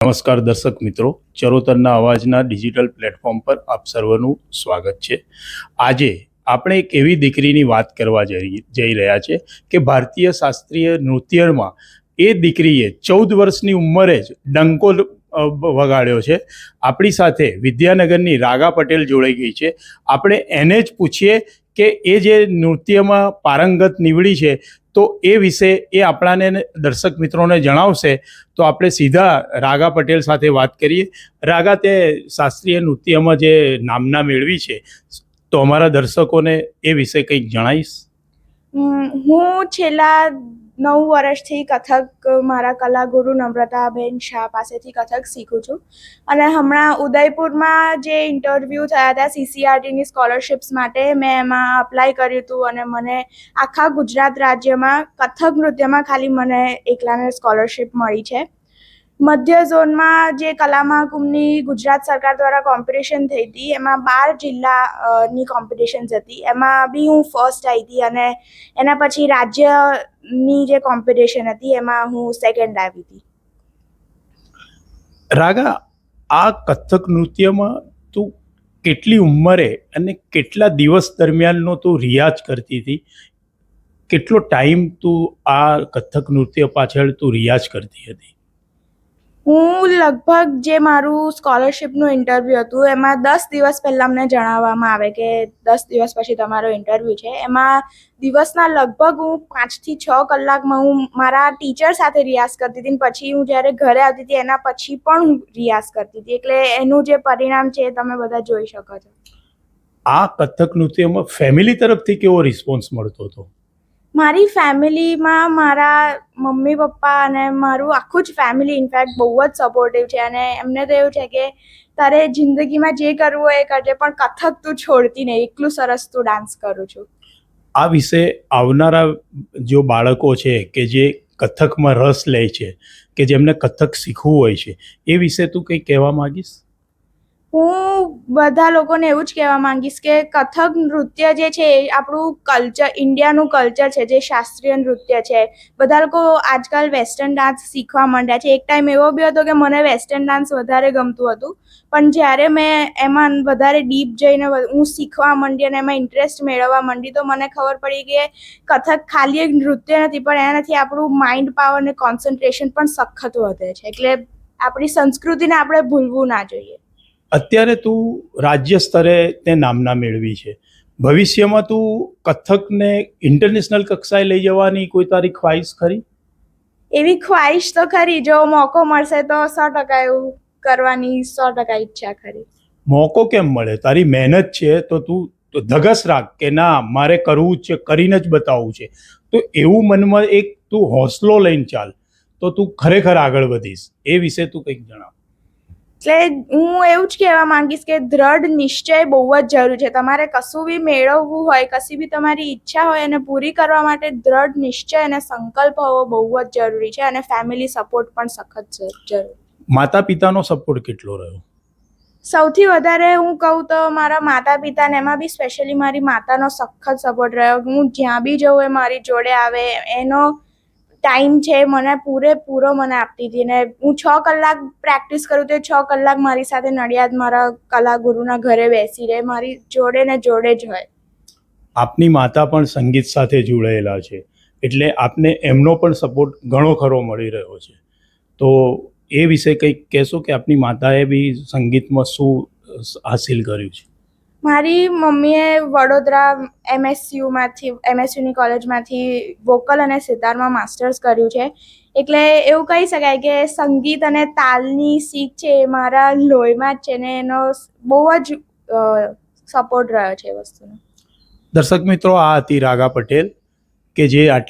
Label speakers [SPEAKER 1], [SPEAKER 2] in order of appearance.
[SPEAKER 1] નમસ્કાર દર્શક મિત્રો, ચરોતરના અવાજના ડિજિટલ પ્લેટફોર્મ પર આપ સર્વનું સ્વાગત છે. આજે આપણે એક એવી દીકરીની વાત કરવા જઈ રહ્યા છે કે ભારતીય શાસ્ત્રીય નૃત્યમાં એ દીકરીએ ચૌદ વર્ષની ઉંમરે જ ડંકો વગાડ્યો છે. આપણી સાથે વિદ્યાનગરની રાગા પટેલ જોડાઈ ગઈ છે. આપણે એને જ પૂછીએ કે એ જે નૃત્યમાં પારંગત નીવડી છે તો એ વિશે એ આપણાને દર્શક મિત્રોને જણાવશે, તો આપણે સીધા રાગા પટેલ સાથે વાત કરીએ. રાગા, તે શાસ્ત્રીય નૃત્યમાં જે નામના મેળવી છે, તો અમારા દર્શકોને એ વિશે કંઈક જણાવીશ.
[SPEAKER 2] હું છેલ્લા નવ વર્ષથી કથક મારા કલાગુરુ નમ્રતાબેન શાહ પાસેથી કથક શીખું છું. અને હમણાં ઉદયપુરમાં જે ઇન્ટરવ્યૂ થયા હતા સીસીઆરટીની સ્કોલરશિપ્સ માટે, મેં એમાં અપ્લાય કર્યું હતું અને મને આખા ગુજરાત રાજ્યમાં કથક નૃત્યમાં ખાલી મને એકલાને સ્કોલરશિપ મળી છે. મધ્ય ઝોનમાં જે કલા મહાકુંભની ગુજરાત સરકાર દ્વારા કોમ્પિટિશન થઈ હતી, એમાં બાર જિલ્લાની કોમ્પિટિશન્સ હતી. એમાં બી હું ફર્સ્ટ આવી હતી અને એના પછી રાજ્યની જે કોમ્પિટિશન હતી, એમાં હું સેકન્ડ આવી હતી.
[SPEAKER 1] રાગા, આ કથક નૃત્યમાં તું કેટલી ઉંમરે અને કેટલા દિવસ દરમિયાનનો તું રિયાઝ કરતી હતી? કેટલો ટાઈમ તું આ કથક નૃત્ય પાછળ તું રિયાઝ કરતી હતી?
[SPEAKER 2] હું લગભગ જે મારું સ્કોલરશિપનું ઇન્ટરવ્યૂ હતું, એમાં દસ દિવસ પહેલાં અમને જણાવવામાં આવે કે દસ દિવસ પછી તમારો ઇન્ટરવ્યૂ છે. એમાં દિવસના લગભગ હું પાંચથી છ કલાકમાં હું મારા ટીચર સાથે રિયાઝ કરતી હતી પછી હું જ્યારે ઘરે આવતી હતી, એના પછી પણ હું રિયાઝ કરતી હતી. એટલે એનું જે પરિણામ છે એ તમે બધા જોઈ શકો છો.
[SPEAKER 1] આ કથક નૃત્યમાં ફેમિલી તરફથી કેવો રિસ્પોન્સ મળતો હતો?
[SPEAKER 2] મારી ફેમિલીમાં મારા મમ્મી, પપ્પા અને મારું આખું જ ફેમિલી ઇનફેક્ટ બહુ જ સપોર્ટિવ છે. અને એમને તો એવું છે કે તારે જિંદગીમાં જે કરવું હોય એ કરજે, પણ કથક તું છોડતી નહીં. એટલું સરસ તું ડાન્સ કરું છું.
[SPEAKER 1] આ વિશે આવનારા જો બાળકો છે કે જે કથકમાં રસ લે છે, કે જેમને કથક શીખવું હોય છે, એ વિશે તું કંઈ કહેવા માંગીશ?
[SPEAKER 2] હું બધા લોકોને એવું જ કહેવા માંગીશ કે કથક નૃત્ય જે છે, એ આપણું કલ્ચર ઇન્ડિયાનું કલ્ચર છે, જે શાસ્ત્રીય નૃત્ય છે. બધા લોકો આજકાલ વેસ્ટર્ન ડાન્સ શીખવા માંડ્યા છે. એક ટાઈમ એવો બી હતો કે મને વેસ્ટર્ન ડાન્સ વધારે ગમતું હતું. પણ જ્યારે મેં એમાં વધારે ડીપ જઈને હું શીખવા માંડી અને એમાં ઇન્ટરેસ્ટ મેળવવા માંડી, તો મને ખબર પડી કે કથક ખાલી એક નૃત્ય નથી, પણ એનાથી આપણું માઇન્ડ પાવર અને કોન્સન્ટ્રેશન પણ સખત વધે છે. એટલે આપણી સંસ્કૃતિને આપણે ભૂલવું ના જોઈએ.
[SPEAKER 1] અત્યારે તું રાજ્ય સ્તરે તે નામના મેળવી છે. ભવિષ્યમાં તું કથકને ઇન્ટરનેશનલ કક્ષાએ લઈ જવાની કોઈ તારી ખ્વાહિશ ખરી?
[SPEAKER 2] એવી ખ્વાહિશ તો ખરી જો મોકો મળશે તો સો ટકા એવું કરવાની સો ટકા ઈચ્છા ખરી.
[SPEAKER 1] મોકો કેમ મળે? તારી મહેનત છે તો તું ધગસ રાખ કે ના મારે કરવું જ છે કરીને જ બતાવવું છે. તો એવું મનમાં એક તું હોંસલો લઈને ચાલ તો તું ખરેખર આગળ વધીશ. એ વિશે તું કંઈક જણાવ.
[SPEAKER 2] એટલે હું એવું જ કહેવા માંગીશ કે દ્રઢ નિશ્ચય બહુ જ જરૂરી છે. તમારે કશું બી મેળવવું હોય કશી બી તમારી ઈચ્છા હોય એને પૂરી કરવા માટે દ્રઢ નિશ્ચય અને સંકલ્પ હોવો બહુ જ જરૂરી છે અને ફેમિલી સપોર્ટ પણ સખત જરૂરી.
[SPEAKER 1] માતા પિતાનો સપોર્ટ કેટલો રહ્યો?
[SPEAKER 2] સૌથી વધારે હું કહું તો મારા માતા પિતાને એમાં બી સ્પેશિયલી મારી માતાનો સખત સપોર્ટ રહ્યો. હું જ્યાં બી જઉં એ મારી જોડે આવે એનો ટાઈમ છે, મને પૂરેપૂરો મને આપતી હતી ને હું છ કલાક પ્રેક્ટિસ કરું તો છ કલાક મારી સાથે નડિયાદ મારા કલા ગુરુના ઘરે બેસી રહે, મારી જોડે ને જોડે જ હોય.
[SPEAKER 1] આપની માતા પણ સંગીત સાથે જોડાયેલા છે, એટલે આપને એમનો પણ સપોર્ટ ઘણો ખરો મળી રહ્યો છે. તો એ વિશે કંઈક કહેશો કે આપની માતાએ બી સંગીતમાં શું હાસિલ કર્યું છે?
[SPEAKER 2] મારી મમ્મીએ વડોદરા એમએસયુમાંથી એમએસયુની કોલેજમાંથી વોકલ અને સિતારમાં માસ્ટર્સ કર્યું છે. એટલે એવું કહી શકાય કે સંગીત અને તાલની શીખ છે એ મારા લોહીમાં જ છે ને એનો બહુ જ સપોર્ટ રહ્યો છે એ વસ્તુનો.
[SPEAKER 1] દર્શક મિત્રો, આ હતી રાગા પટેલ કે જે આટલી